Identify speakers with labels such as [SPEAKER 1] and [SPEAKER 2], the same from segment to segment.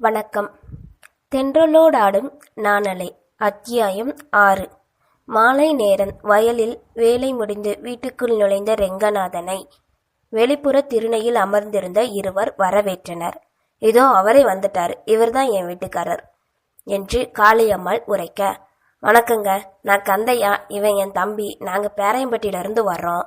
[SPEAKER 1] வணக்கம். தென்றலோடாடும் நாணலை. அத்தியாயம் ஆறு. மாலை நேரம். வயலில் வேலை முடிந்து வீட்டுக்குள் நுழைந்த ரெங்கநாதனை வெளிப்புற திருணையில் அமர்ந்திருந்த இருவர் வரவேற்றனர். இதோ அவரே வந்துட்டார். இவர்தான் என் வீட்டுக்காரர் என்று காளியம்மாள் உரைக்க வணக்கங்க. நான் கந்தையா. இவன் என் தம்பி. நாங்க பேரையம்பட்டியில இருந்து வர்றோம்.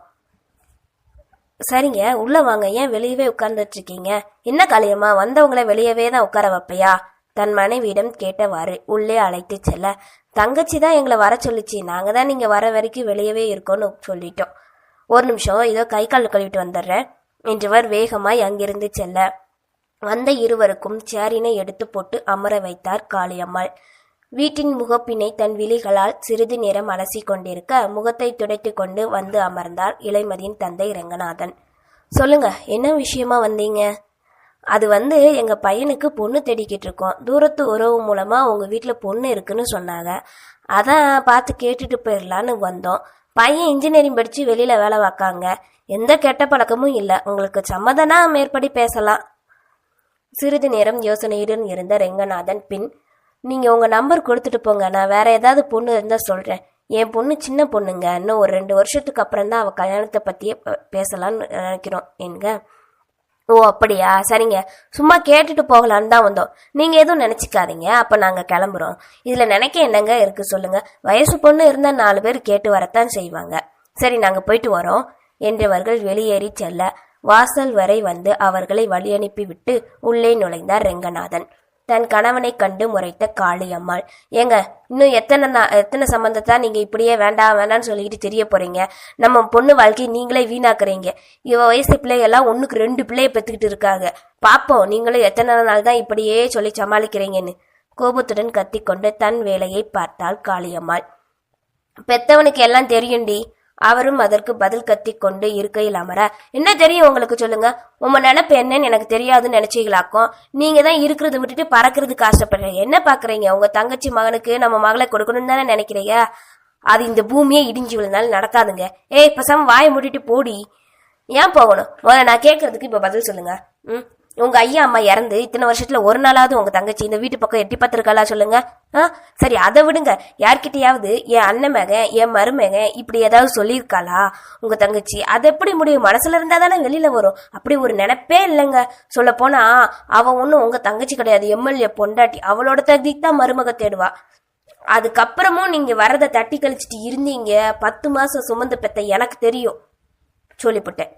[SPEAKER 1] சரிங்க உள்ள வாங்க. ஏன் வெளியவே உட்கார்ந்துட்டு இருக்கீங்க என்ன காளியம்மா வந்தவங்கள வெளியவே தான் உட்கார வைப்பையா? தன் மனைவியிடம் கேட்டவாறு உள்ளே அழைத்து செல்ல தங்கச்சி தான் எங்களை வர சொல்லிச்சு. நாங்க தான் நீங்க வர வரைக்கும் வெளியவே இருக்கோம்னு சொல்லிட்டோம். ஒரு நிமிஷம் இதோ கை கால் கழுவிட்டு வந்துடுறேன். என்றவர் வேகமாய் அங்கிருந்து செல்ல வந்த இருவருக்கும் சேரினை எடுத்து போட்டு அமர வைத்தார் காளியம்மாள். வீட்டின் முகப்பினை தன் விழிகளால் சிறிது நேரம் அலசிக் கொண்டிருக்க முகத்தை துடைத்து கொண்டு வந்து அமர்ந்தார் இளைமதியின் தந்தை ரங்கநாதன். சொல்லுங்க என்ன விஷயமா வந்தீங்க? அது வந்து எங்க பையனுக்கு பொண்ணு தேடிக்கிட்டு இருக்கோம். தூரத்து உறவு மூலமா உங்க வீட்டுல பொண்ணு இருக்குன்னு சொன்னாங்க. அதான் பார்த்து கேட்டுட்டு போயிடலான்னு வந்தோம். பையன் இன்ஜினியரிங் படிச்சு வெளியில வேலை பார்க்காங்க. எந்த கெட்ட பழக்கமும் இல்லை. உங்களுக்கு சம்மதனா மேற்படி பேசலாம். சிறிது நேரம் யோசனையுடன் இருந்த ரெங்கநாதன் பின் நீங்கள் உங்கள் நம்பர் கொடுத்துட்டு போங்க. நான் வேற ஏதாவது பொண்ணு இருந்தால் சொல்கிறேன் என் பொண்ணு சின்ன பொண்ணுங்க. இன்னும் ஒரு ரெண்டு வருஷத்துக்கு அப்புறம் தான் அவள் கல்யாணத்தை பற்றியே பேசலான்னு நினைக்கிறோம். என்க ஓ அப்படியா? சரிங்க. சும்மா கேட்டுட்டு போகலான்னு தான் வந்தோம். நீங்கள் எதுவும் நினச்சிக்காதீங்க. அப்போ நாங்கள் கிளம்புறோம். இதில் நினைக்க என்னங்க இருக்கு சொல்லுங்கள் வயசு பொண்ணு இருந்தால் நாலு பேர் கேட்டு வரத்தான் செய்வாங்க. சரி நாங்கள் போயிட்டு வரோம். என்றவர்கள் வெளியேறி செல்ல. வாசல் வரை வந்து அவர்களை வழியனுப்பி விட்டு உள்ளே நுழைந்தார் ரெங்கநாதன். தன் கணவனை கண்டு முறைத்த காளியம்மாள். ஏங்க இன்னும் எத்தனை நா- எத்தனை சம்பந்தத்தா நீங்க இப்படியே வேண்டாம் வேண்டாம்னு சொல்லிக்கிட்டு தெரிய போறீங்க? நம்ம பொண்ணு வாழ்க்கையை நீங்களே வீணாக்குறீங்க. இவ வயசு பிள்ளைகள்லாம் ஒண்ணுக்கு ரெண்டு பிள்ளைய பெத்துக்கிட்டு இருக்காங்க. பாப்போம் நீங்களும் எத்தனை நாள் தான் இப்படியே சொல்லி சமாளிக்கிறீங்கன்னு. கோபத்துடன் கத்திக்கொண்டு தன் வேலையை பார்த்தாள் காளியம்மாள். பெத்தவனுக்கு எல்லாம் தெரியும்டி. அவரும் அதற்கு பதில் கத்திக்கொண்டு இருக்கையில் அமர என்ன தெரியும் உங்களுக்கு சொல்லுங்க? உங்க நினைப்பு என்னன்னு எனக்கு தெரியாதுன்னு நினைச்சீங்களாக்கும்? நீங்க தான் இருக்கிறத விட்டுட்டு பறக்கிறதுக்கு ஆசைப்படுறீங்க. என்ன பாக்குறீங்க? உங்க தங்கச்சி மகனுக்கு நம்ம மகளை கொடுக்கணும்னு தானே நினைக்கிறீங்க? அது இந்த பூமியே இடிஞ்சு விழுந்தாலும் நடக்காதுங்க. ஏய் பசம் வாயை மூடிட்டு போடி. ஏன் போகணும்? முதல்ல நான் கேட்கறதுக்கு இப்ப பதில் சொல்லுங்க. ம்? உங்க ஐயா அம்மா இறந்து இத்தனை வருஷத்துல ஒரு நாளாவது உங்க தங்கச்சி இந்த வீட்டு பக்கம் எட்டி பார்த்துருக்காளா சொல்லுங்க? ஆ? சரி அதை விடுங்க. யார்கிட்டயாவது என் அண்ணன் மகன் என் மருமகன் இப்படி ஏதாவது சொல்லியிருக்காளா உங்க தங்கச்சி? அது எப்படி முடியும்? மனசுல இருந்தா தானே வெளியில வரும். அப்படி ஒரு நினைப்பே இல்லைங்க. சொல்ல போனா அவ ஒன்றும் உங்க தங்கச்சி கிடையாது. எம்எல்ஏ பொண்டாட்டி அவளோட தகுதி தான் மருமக தேடுவா. அதுக்கப்புறமும் நீங்க வரதை தட்டி கழிச்சிட்டு இருந்தீங்க. பத்து மாசம் சுமந்து பெத்த எனக்கு தெரியும். சொல்லிவிட்டேன்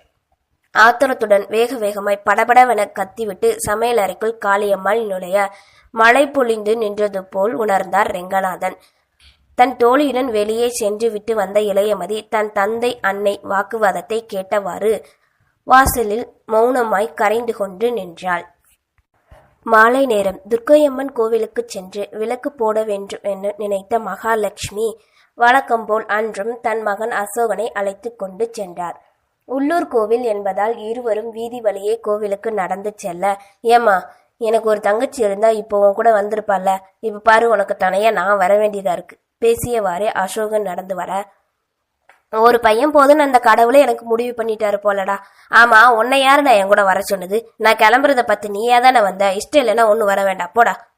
[SPEAKER 1] ஆத்திரத்துடன் வேக வேகமாய் படபடவென கத்திவிட்டு சமையல் அறைக்குள் காளியம்மாள் நுழைய மழை பொழிந்து நின்றது போல் உணர்ந்தார் ரெங்கநாதன். தன் தோழியுடன் வெளியே சென்று விட்டு வந்த இளையமதி தன் தந்தை அன்னை வாக்குவாதத்தை கேட்டவாறு வாசலில் மௌனமாய் கரைந்து கொண்டு நின்றாள். மாலை நேரம் துர்க்கையம்மன் கோவிலுக்கு சென்று விளக்கு போட வேண்டும் என்று நினைத்த மகாலட்சுமி வழக்கம் போல் அன்றும் தன் மகன் அசோகனை அழைத்து கொண்டு சென்றார். உள்ளூர் கோவில் என்பதால் இருவரும் வீதி வழியே கோவிலுக்கு நடந்து செல்ல. ஏமா எனக்கு ஒரு தங்கச்சி இருந்தா இப்போ உன் கூட வந்திருப்பால இப்ப பாரு உனக்கு தனியா நான் வர வேண்டியதா இருக்கு. பேசியவாறே அசோகன் நடந்து வர. ஒரு பையன் போதுன்னு அந்த கடவுளே எனக்கு முடிவு பண்ணிட்டாரு போலடா. ஆமா உன்னை யாருடா என் கூட வர சொன்னது? நான் கிளம்புறத பத்தி நீயா தானே வந்த? இஷ்டம் இல்லைன்னா ஒண்ணு வர வேண்டாம். போடா.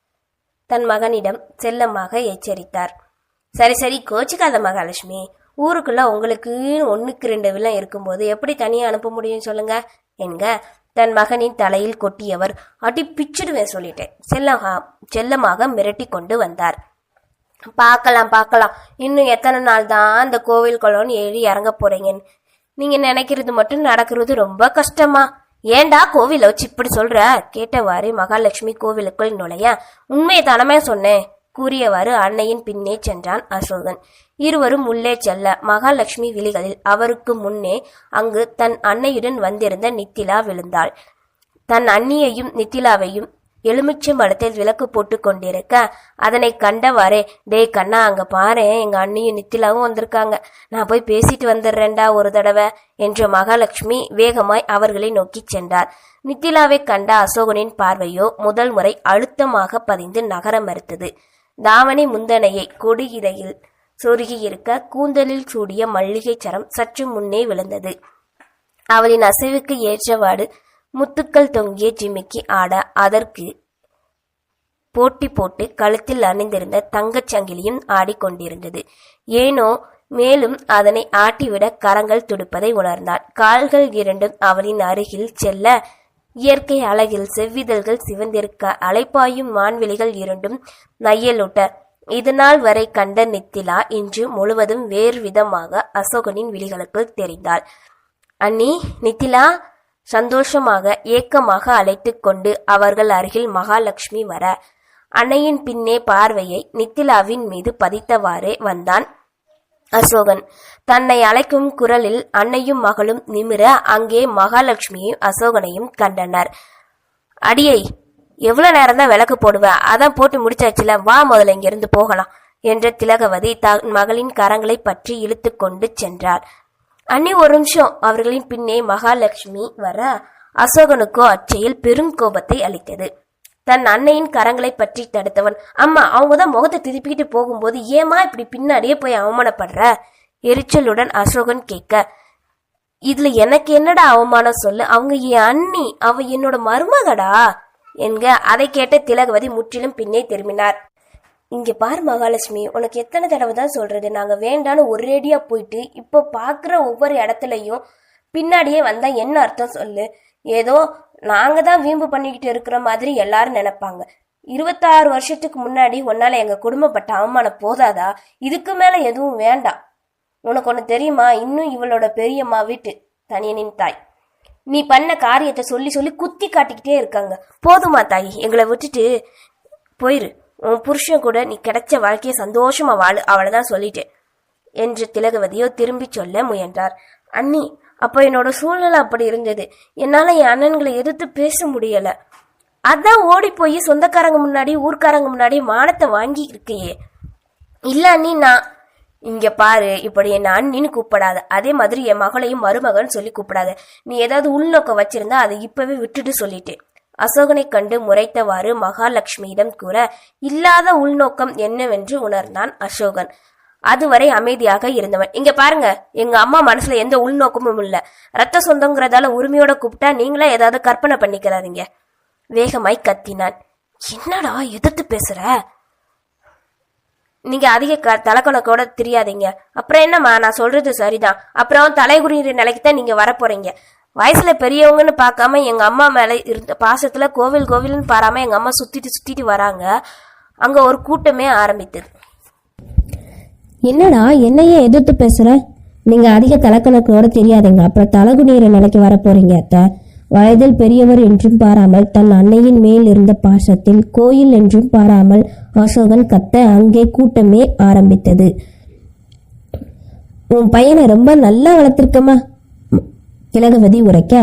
[SPEAKER 1] தன் மகனிடம் செல்லமாக எச்சரித்தார். சரி சரி கோச்சிக்காத மகாலட்சுமி. ஊருக்குள்ள உங்களுக்கு ஒன்றுக்கு ரெண்டு வில்லம் இருக்கும்போது எப்படி தனியாக அனுப்ப முடியும் சொல்லுங்க? என்க தன் மகனின் தலையில் கொட்டியவர் அடி பிச்சிடுவேன் சொல்லிட்டேன். செல்லமாக செல்லமாக மிரட்டி கொண்டு வந்தார். பார்க்கலாம் பார்க்கலாம். இன்னும் எத்தனை நாள் தான் அந்த கோவில் குளம்னு ஏறி இறங்க போறீங்கன்னு நீங்க நினைக்கிறது மட்டும் நடக்கிறது ரொம்ப கஷ்டமா? ஏன்டா கோவில வச்சு இப்படி சொல்ற? கேட்டவாறு மகாலட்சுமி கோவிலுக்குள் நுழைய உண்மையை தானமே சொன்னேன். கூறியவாறு அன்னையின் பின்னே சென்றான் அசோகன். இருவரும் உள்ளே செல்ல மகாலட்சுமி விழிகளில் அவருக்கு முன்னே அங்கு தன் அன்னையுடன் வந்திருந்த நித்திலா விழுந்தாள். தன் அண்ணியையும் நித்திலாவையும் எலுமிச்சை மரத்தில் விளக்கு போட்டு கொண்டிருக்க அதனை கண்டவாறே டேய் கண்ணா அங்க பாரு எங்க அண்ணியும் நித்திலாவும் வந்திருக்காங்க. நான் போய் பேசிட்டு வந்துடுறேன்டா ஒரு தடவை என்ற மகாலட்சுமி வேகமாய் அவர்களை நோக்கி சென்றார். நித்திலாவை கண்ட அசோகனின் பார்வையோ முதல் முறை அழுத்தமாக பதிந்து நகர மறுத்தது. தாவணி முந்தனையை கொடியிடையில் சொருகியிருக்க கூந்தலில் சூடிய மல்லிகைச் சரம் சற்று முன்னே விழுந்தது. அவளின் அசைவுக்கு ஏற்றவாடு முத்துக்கள் தொங்கிய ஜிமிக்கி ஆட அதற்கு போட்டி போட்டு கழுத்தில் அணிந்திருந்த தங்கச் சங்கிலியும் ஆடிக்கொண்டிருந்தது ஏனோ மேலும் அதனை ஆட்டிவிட கரங்கள் துடிப்பதை உணர்ந்தான் கால்கள் இரண்டும் அவளின் அருகில் செல்ல இயற்கை அழகில் செவ்விதழ்கள் சிவந்திருக்க அலைப்பாயும் வான்வெளிகள் இரண்டும் நையலுட்ட. இதுநாள் வரை கண்ட நித்திலா இன்று முழுவதும் வேறு விதமாக அசோகனின் விழிகளுக்குள் தெரிந்தாள். அண்ணி நித்திலா சந்தோஷமாக ஏக்கமாக அழைத்து கொண்டு அவர்கள் அருகில் மகாலட்சுமி வர. அன்னையின் பின்னே பார்வையை நித்திலாவின் மீது பதித்தவாறே வந்தான். அசோகன். தன்னை அழைக்கும் குரலில் அன்னையும் மகளும் நிமிர அங்கே மகாலட்சுமியையும் அசோகனையும் கண்டனர். அடியை எவ்வளவு நேரம் தான் விளக்கு போடுவ? அதான் போட்டு முடிச்சாச்சுல. வா முதல்ல இங்கிருந்து போகலாம் என்ற திலகவதி தன் மகளின் கரங்களை பற்றி இழுத்து கொண்டு சென்றார் அன்னி ஒரு நிமிஷம். அவர்களின் பின்னே மகாலட்சுமி வர அசோகனுக்கோ அச்செயல் பெரும் கோபத்தை அளித்தது. தன் அன்னையின் கரங்களை பற்றி தடுத்தவன். அம்மா அவங்க தான் முகத்தை திருப்பிக்கிட்டு போகும்போது ஏமா இப்படி பின்னாடியே போய் அவமானப்படுற? எரிச்சலுடன் அசோகன் கேட்க இதுல எனக்கு என்னடா அவமானம் சொல்லு? அவங்க என் அண்ணி அவ என்னோட மருமகடா? என்க அதை கேட்ட திலகவதி முற்றிலும் பின்னே திரும்பினார். இங்க பார் மகாலட்சுமி உனக்கு எத்தனை தடவை தான் சொல்றது? நாங்க வேண்டான்னு ஒரேடியா போயிட்டு இப்போ பாக்குற ஒவ்வொரு இடத்துலயும் பின்னாடியே வந்தா என்ன அர்த்தம் சொல்லு? ஏதோ நாங்க தான் வீம்பு பண்ணிக்கிட்டு இருக்கிற மாதிரி எல்லாரும் நினைப்பாங்க. இருபத்தாறு வருஷத்துக்கு முன்னாடி உன்னால எங்க குடும்பப்பட்ட அவமானம் போதாதா? இதுக்கு மேல எதுவும் வேண்டாம். உனக்கு ஒன்று தெரியுமா? இன்னும் இவளோட பெரியம்மா வீட்டு தனியனின் தாய். நீ பண்ண காரியத்தை சொல்லி சொல்லி குத்தி காட்டிக்கிட்டே இருக்காங்க. போதுமா தாய் எங்களை விட்டுட்டு போயிரு. உன் புருஷன் கூட நீ கிடைச்ச வாழ்க்கையை சந்தோஷமா வாழு அவளைதான் சொல்லிட்டேன். என்று திலகவதியோ திரும்பி சொல்ல முயன்றார். அண்ணி அப்போ என்னோட சூழ்நிலை அப்படி இருந்தது. என்னால என் அண்ணன்களை எதிர்த்து பேச முடியல. அதான் ஓடி போய் சொந்தக்காரங்க முன்னாடி ஊர்க்காரங்க முன்னாடி மானத்தை வாங்கி இருக்கையே. இல்ல அண்ணி நான் இங்க பாரு இப்படி என்ன அண்ணின்னு கூப்பிடாத. அதே மாதிரி என் மகளையும் மருமகன் சொல்லி கூப்பிடாத. நீ ஏதாவது உள்நோக்கம் வச்சிருந்தா அதை இப்பவே விட்டுட்டு சொல்லிட்டேன். அசோகனை கண்டு முறைத்தவாறு மகாலட்சுமியிடம் கூற இல்லாத உள்நோக்கம் என்னவென்று உணர்ந்தான் அசோகன். அதுவரை அமைதியாக இருந்தவன். இங்க பாருங்க எங்க அம்மா மனசுல எந்த உள்நோக்கமும் இல்ல. ரத்த சொந்தங்கிறதால உரிமையோட கூப்பிட்டா நீங்களே ஏதாவது கற்பனை பண்ணிக்கிறாதீங்க வேகமாய் கத்தினான். என்னடா எதிர்த்து பேசுற? நீங்க அதிக க- தலைக்கணக்கோட தெரியாதீங்க. அப்புறம் என்னம்மா நான் சொல்றது சரிதான். அப்புறம் தலைகுறியிற நிலைக்கு தான் நீங்க வரப்போறீங்க. வயசுல பெரியவங்கன்னு பார்க்காம எங்க அம்மா மேல இருந்த பாசத்துல கோவில் கோவில்னு பாராம எங்க அம்மா சுத்திட்டு சுத்திட்டு வராங்க. அங்க ஒரு கூட்டமே ஆரம்பித்தது.
[SPEAKER 2] என்னடா என்னையே எதிர்த்து பேசுற? நீங்க அதிக தலைக்கணக்கோட தெரியாதீங்க. அப்புறம் தலகுநீர நிலைக்கு வர போறீங்க அத்த. வயதில் பெரியவர் என்றும் பாராமல் தன் அன்னையின் மேல் இருந்த பாசத்தில் கோயில் என்றும் பாராமல் அசோகன் கத்த அங்கே கூட்டமே ஆரம்பித்தது. உன் பையனை ரொம்ப நல்லா வளர்த்திருக்கமா திலகவதி உரைக்க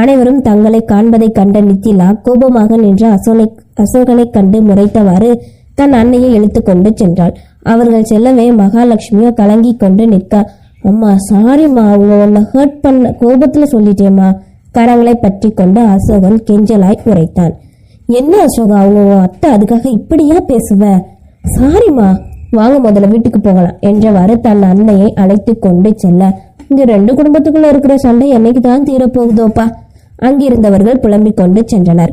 [SPEAKER 2] அனைவரும் தங்களை காண்பதை கண்ட நித்திலா கோபமாக நின்ற அசோனை அசோகனை கண்டு முறைத்தவாறு தன் அன்னையை இழுத்து கொண்டு சென்றாள். அவர்கள் செல்லவே மகாலட்சுமியோ கலங்கி கொண்டு நிற்க அம்மா சாரிம்மா அவங்க உன்னை ஹர்ட் பண்ண கோபத்துல சொல்லிட்டேம்மா. கரங்களை பற்றி கொண்டு அசோகன் கெஞ்சலாய் உரைத்தான். என்ன அசோகா அவங்க அத்தை அதுக்காக இப்படியா பேசுவ? சாரிம்மா வாங்க முதல்ல வீட்டுக்கு போகலாம் என்றவாறு தன் அன்னையை அழைத்து கொண்டு செல்ல இங்க ரெண்டு குடும்பத்துக்குள்ள இருக்கிற சண்டை என்னைக்கு தான் தீரப்போகுதோப்பா? அங்கிருந்தவர்கள் புலம்பிக் கொண்டு சென்றனர்.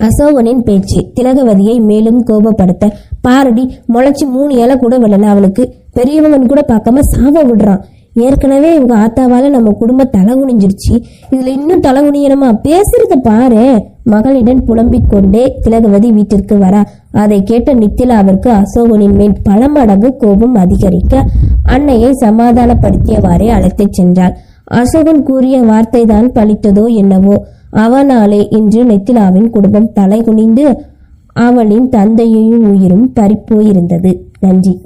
[SPEAKER 2] அசோகனின் பேச்சு திலகவதியை மேலும் கோபப்படுத்த பாரடி முளைச்சி மூணு இலை கூட விடல. அவளுக்கு பெரியவங்கன்னு கூட பார்க்காம சாவ விடுறான். ஏற்கனவே இவங்க ஆத்தாவால நம்ம குடும்பம் தலை குனிஞ்சிருச்சு இதுல இன்னும் தலை குனியணுமா பேசுறத பாரு. மகளிடம் புலம்பிக் கொண்டே திலகவதி வீட்டிற்கு வரா. அதை கேட்ட நித்திலாவிற்கு அசோகனின் மேல் பல மடங்கு கோபம் அதிகரிக்க அன்னையை சமாதானப்படுத்தியவாறே அழைத்துச் சென்றாள். அசோகன் கூறிய வார்த்தைதான் பழித்ததோ என்னவோ? அவனாலே இன்று நெத்திலாவின் குடும்பம் தலை குனிந்து அவளின் தந்தையையும் உயிரும் பறிப்போயிருந்தது நன்றி.